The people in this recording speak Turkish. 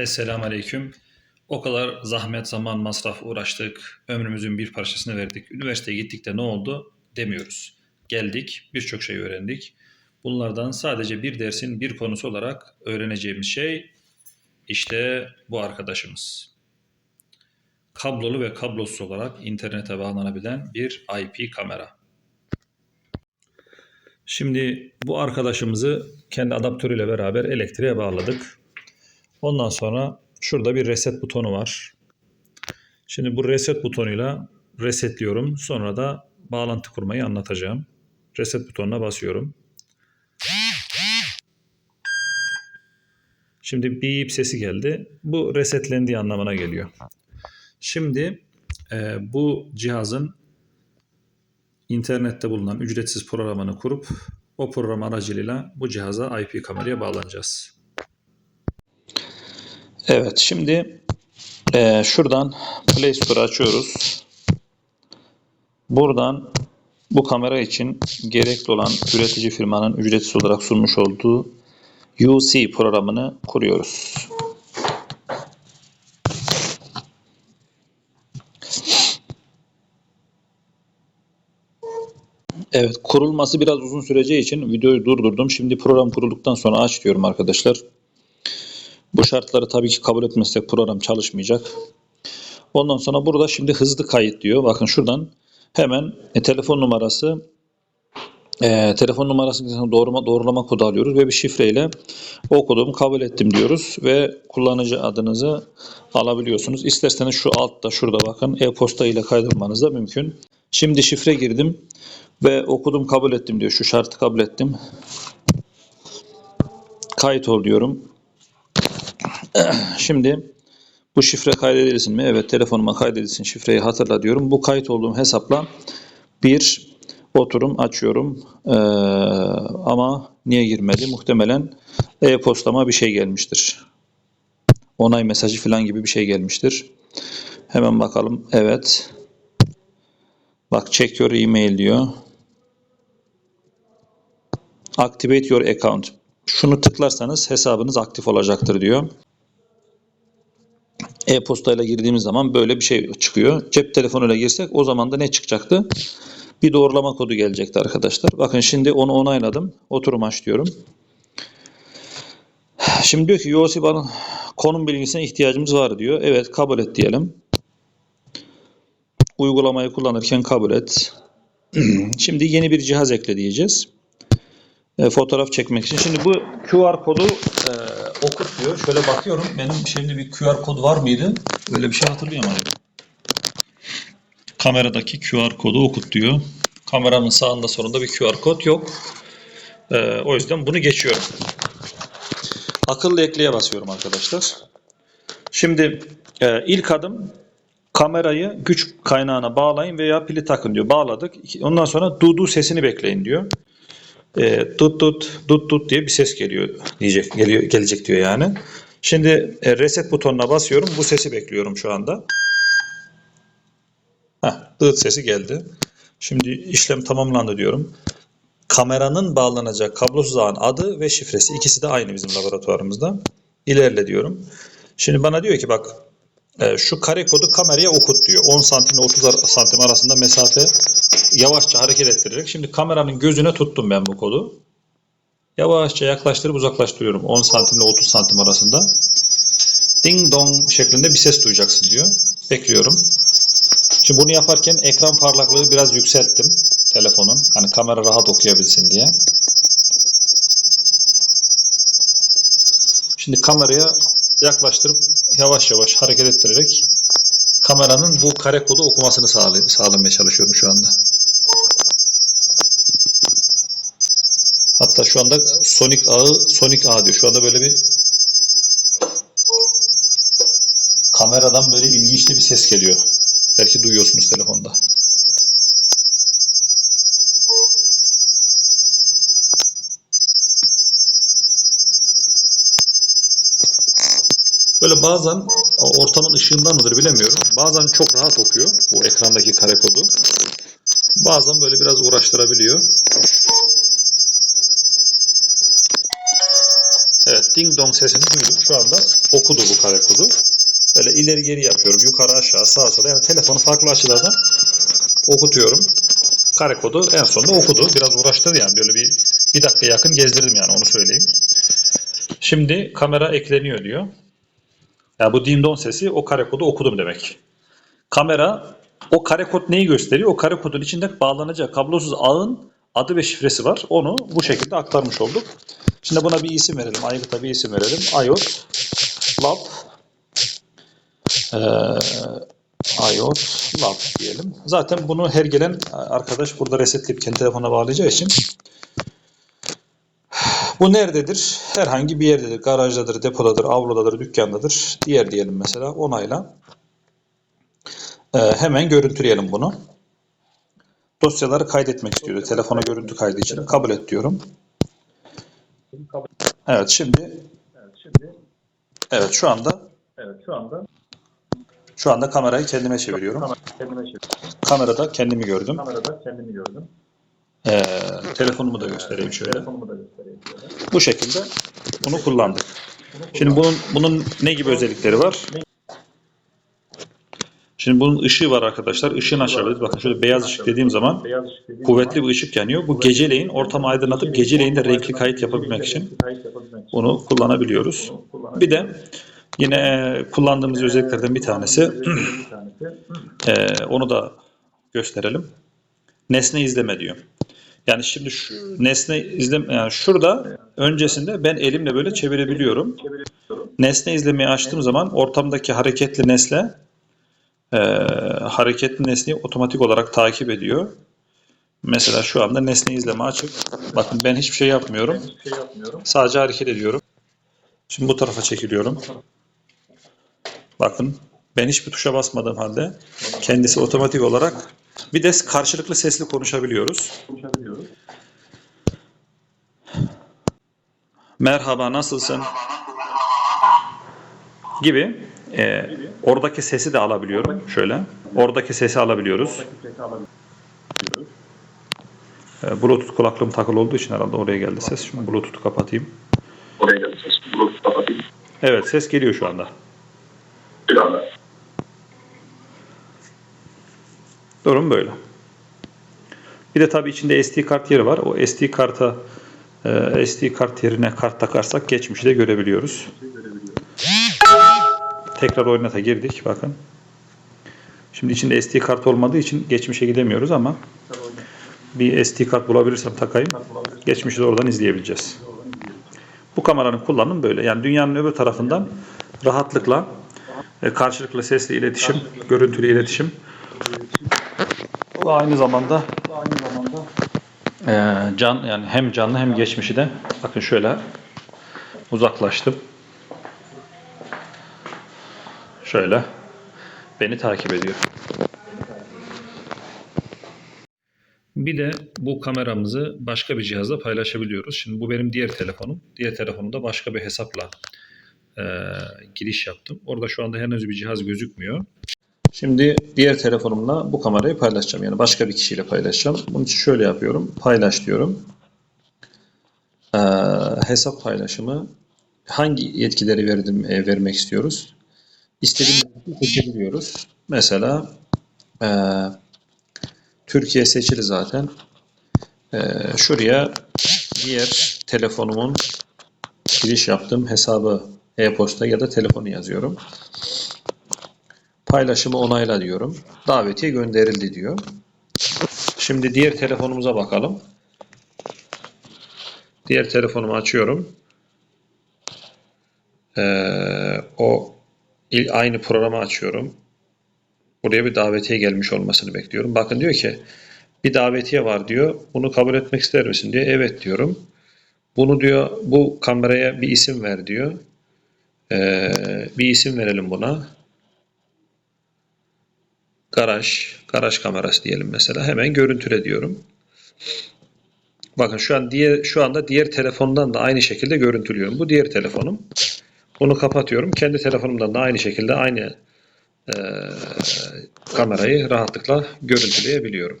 Esselamu Aleyküm. O kadar zahmet, zaman, masraf uğraştık. Ömrümüzün bir parçasını verdik. Üniversiteye gittik de ne oldu demiyoruz. Geldik, birçok şey öğrendik. Bunlardan sadece bir dersin bir konusu olarak öğreneceğimiz şey işte bu arkadaşımız. Kablolu ve kablosuz olarak internete bağlanabilen bir IP kamera. Şimdi bu arkadaşımızı kendi adaptörüyle beraber elektriğe bağladık. Ondan sonra şurada bir reset butonu var. Şimdi bu reset butonuyla resetliyorum. Sonra da bağlantı kurmayı anlatacağım. Reset butonuna basıyorum. Şimdi beep sesi geldi. Bu resetlendiği anlamına geliyor. Şimdi e, bu cihazın internette bulunan ücretsiz programını kurup o program aracılığıyla bu cihaza IP kameraya bağlanacağız. Evet şimdi eee, şuradan Play Store açıyoruz. Buradan bu kamera için gerekli olan üretici firmanın ücretsiz olarak sunmuş olduğu UC programını kuruyoruz. Evet kurulması biraz uzun süreceği için videoyu durdurdum. Şimdi program kurulduktan sonra aç diyorum arkadaşlar. Bu şartları tabii ki kabul etmezsek program çalışmayacak. Ondan sonra burada şimdi hızlı kayıt diyor. Bakın şuradan hemen e, telefon numarası e, telefon numarasını doğrulama, doğrulama kodu alıyoruz ve bir şifreyle o kodumu kabul ettim diyoruz ve kullanıcı adınızı alabiliyorsunuz. İsterseniz şu altta şurada bakın e-posta ile kaydolmanız da mümkün. Şimdi şifre girdim ve okudum kabul ettim diyor. Şu şartı kabul ettim. Kayıt ol diyorum. Şimdi bu şifre kaydedilsin mi? Evet telefonuma kaydedilsin. Şifreyi hatırla diyorum. Bu kayıt olduğum hesapla bir oturum açıyorum. Ee, ama niye girmedi? Muhtemelen e-postama bir şey gelmiştir. Onay mesajı falan gibi bir şey gelmiştir. Hemen bakalım. Evet. Bak check your email diyor. Activate your account. Şunu tıklarsanız hesabınız aktif olacaktır diyor. E-postayla girdiğimiz zaman böyle bir şey çıkıyor. Cep telefonuyla girsek o zaman da ne çıkacaktı? Bir doğrulama kodu gelecekti arkadaşlar. Bakın şimdi onu onayladım. Oturum aç diyorum. Şimdi diyor ki bana konum bilgisine ihtiyacımız var diyor. Evet kabul et diyelim. Uygulamayı kullanırken kabul et. Şimdi yeni bir cihaz ekle diyeceğiz. E, fotoğraf çekmek için. Şimdi bu QR kodu e, okut diyor. Şöyle bakıyorum. Benim şimdi bir QR kod var mıydı? Öyle bir şey hatırlıyorum hani. Kameradaki QR kodu okut diyor. Kameranın sağında solunda bir QR kod yok. E, o yüzden bunu geçiyorum. Akıllı ekleye basıyorum arkadaşlar. Şimdi e, ilk adım kamerayı güç kaynağına bağlayın veya pili takın diyor. Bağladık. Ondan sonra dudu sesini bekleyin diyor. E, tut tut tut tut diye bir ses geliyor diyecek geliyor gelecek diyor yani. Şimdi e, reset butonuna basıyorum. Bu sesi bekliyorum şu anda. Heh, dıt sesi geldi. Şimdi işlem tamamlandı diyorum. Kameranın bağlanacak kablosuz ağın adı ve şifresi ikisi de aynı bizim laboratuvarımızda. İlerle diyorum. Şimdi bana diyor ki bak şu kare kodu kameraya okut diyor. 10 santim ile 30 ar- santim arasında mesafe yavaşça hareket ettirerek. Şimdi kameranın gözüne tuttum ben bu kodu. Yavaşça yaklaştırıp uzaklaştırıyorum. 10 santim ile 30 santim arasında. Ding dong şeklinde bir ses duyacaksın diyor. Bekliyorum. Şimdi bunu yaparken ekran parlaklığı biraz yükselttim telefonun. Hani kamera rahat okuyabilsin diye. Şimdi kameraya yaklaştırıp yavaş yavaş hareket ettirerek kameranın bu kare kodu okumasını sağlamaya çalışıyorum şu anda. Hatta şu anda Sonic ağı Sonic ağı diyor. Şu anda böyle bir kameradan böyle ilginçli bir ses geliyor. Belki duyuyorsunuz telefonda. Böyle bazen ortamın ışığından mıdır bilemiyorum. Bazen çok rahat okuyor bu ekrandaki kare kodu. Bazen böyle biraz uğraştırabiliyor. Evet ding dong sesini duyduk. Şu anda okudu bu kare kodu. Böyle ileri geri yapıyorum. Yukarı aşağı sağa sola. Yani telefonu farklı açılardan okutuyorum. Kare kodu en sonunda okudu. Biraz uğraştırdı yani. Böyle bir, bir dakika yakın gezdirdim yani onu söyleyeyim. Şimdi kamera ekleniyor diyor. Ya bu ding dong sesi o kare kodu okudum demek. Kamera o kare kod neyi gösteriyor? O kare kodun içinde bağlanacak kablosuz ağın adı ve şifresi var. Onu bu şekilde aktarmış olduk. Şimdi buna bir isim verelim. Aygıt'a bir isim verelim. iOS Lab ee, iOS Lab diyelim. Zaten bunu her gelen arkadaş burada resetleyip kendi telefonuna bağlayacağı için bu nerededir? Herhangi bir yerdedir. Garajdadır, depodadır, avludadır, dükkandadır. Diğer diyelim mesela onayla. Ee, hemen görüntüleyelim bunu. Dosyaları kaydetmek istiyordu. Telefona görüntü kaydı için. Kabul et diyorum. Evet şimdi Evet şu anda evet şu anda şu anda kamerayı kendime çeviriyorum. Kamerada kendimi gördüm. Kamerada kendimi gördüm. Ee, telefonumu da göstereyim şöyle. Bu şekilde bunu kullandık. Şimdi bunun bunun ne gibi özellikleri var? Şimdi bunun ışığı var arkadaşlar. Işığını açabiliriz. Bakın şöyle beyaz ışık dediğim zaman kuvvetli bir ışık yanıyor. Bu geceleyin ortamı aydınlatıp geceleyin de renkli kayıt yapabilmek için bunu kullanabiliyoruz. Bir de yine kullandığımız özelliklerden bir tanesi Ee, onu da gösterelim. Nesne izleme diyor. Yani şimdi şu nesne izleme yani şurada öncesinde ben elimle böyle çevirebiliyorum. Nesne izlemeyi açtığım zaman ortamdaki hareketli nesne e, hareketli nesneyi otomatik olarak takip ediyor. Mesela şu anda nesne izleme açık. Bakın. Ben hiçbir şey yapmıyorum. Sadece hareket ediyorum. Şimdi bu tarafa çekiliyorum. Bakın ben hiçbir tuşa basmadığım halde kendisi otomatik olarak bir de karşılıklı sesli konuşabiliyoruz. Konuşabiliyoruz. Merhaba nasılsın? Gibi e, oradaki sesi de alabiliyorum. Şöyle oradaki sesi alabiliyoruz. Buradaki sesi alabiliyoruz. E, Bluetooth kulaklığım takılı olduğu için herhalde oraya geldi ses. Şimdi Bluetooth'u kapatayım. Oraya geldi ses. Bluetooth kapatayım. Evet ses geliyor şu anda. Bir anda. Durum böyle. Bir de tabii içinde SD kart yeri var. O SD karta e, SD kart yerine kart takarsak geçmişi de görebiliyoruz. Tekrar oynata girdik. Bakın. Şimdi içinde SD kart olmadığı için geçmişe gidemiyoruz ama bir SD kart bulabilirsem takayım. Geçmişi de oradan izleyebileceğiz. Bu kameranın kullanımı böyle. Yani dünyanın öbür tarafından rahatlıkla e, karşılıklı sesli iletişim, görüntülü iletişim ve aynı zamanda e, can yani hem canlı hem geçmişi de bakın şöyle uzaklaştım. Şöyle beni takip ediyor. Bir de bu kameramızı başka bir cihazla paylaşabiliyoruz. Şimdi bu benim diğer telefonum. Diğer telefonumda başka bir hesapla e, giriş yaptım. Orada şu anda henüz bir cihaz gözükmüyor. Şimdi diğer telefonumla bu kamerayı paylaşacağım. Yani başka bir kişiyle paylaşacağım. Bunun için şöyle yapıyorum. Paylaş diyorum. Ee, hesap paylaşımı hangi yetkileri verdim, e, vermek istiyoruz? İstediğimiz seçebiliyoruz. Mesela e, Türkiye seçili zaten. E, şuraya diğer telefonumun giriş yaptığım hesabı e-posta ya da telefonu yazıyorum. Paylaşımı onayla diyorum. Davetiye gönderildi diyor. Şimdi diğer telefonumuza bakalım. Diğer telefonumu açıyorum. Ee, o aynı programı açıyorum. Buraya bir davetiye gelmiş olmasını bekliyorum. Bakın diyor ki bir davetiye var diyor. Bunu kabul etmek ister misin diyor. Evet diyorum. Bunu diyor bu kameraya bir isim ver diyor. Ee, bir isim verelim buna garaj, garaj kamerası diyelim mesela. Hemen görüntüle diyorum. Bakın şu an diğer şu anda diğer telefondan da aynı şekilde görüntülüyorum. Bu diğer telefonum. Bunu kapatıyorum. Kendi telefonumdan da aynı şekilde aynı eee, kamerayı rahatlıkla görüntüleyebiliyorum.